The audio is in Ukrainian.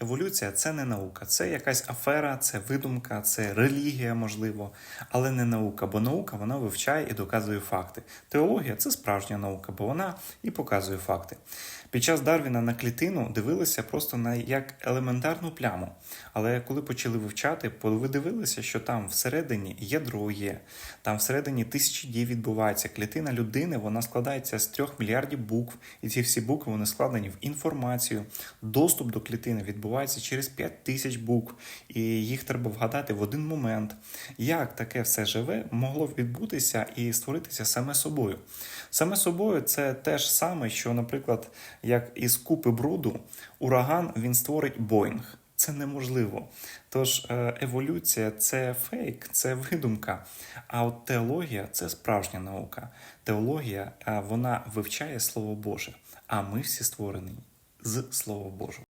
Еволюція це не наука, це якась афера, це видумка, це релігія, можливо, але не наука, бо наука вона вивчає і доказує факти. Теологія це справжня наука, бо вона і показує факти. Під час Дарвіна на клітину дивилися просто на як елементарну пляму. Але коли почали вивчати, ви дивилися, що там всередині ядро є, там всередині тисячі дій відбувається. Клітина людини вона складається з трьох мільярдів букв, і ці всі букви вони складені в інформацію. Доступ до клітини відбувається через 5 тисяч букв, і їх треба вгадати в один момент. Як таке все живе могло відбутися і створитися саме собою? Саме собою це те ж саме, що, наприклад, як із купи бруду ураган він створить Боїнг. Це неможливо. Тож е, еволюція це фейк, це видумка. А от теологія це справжня наука. Теологія е, вона вивчає Слово Боже, а ми всі створені з Слова Божого.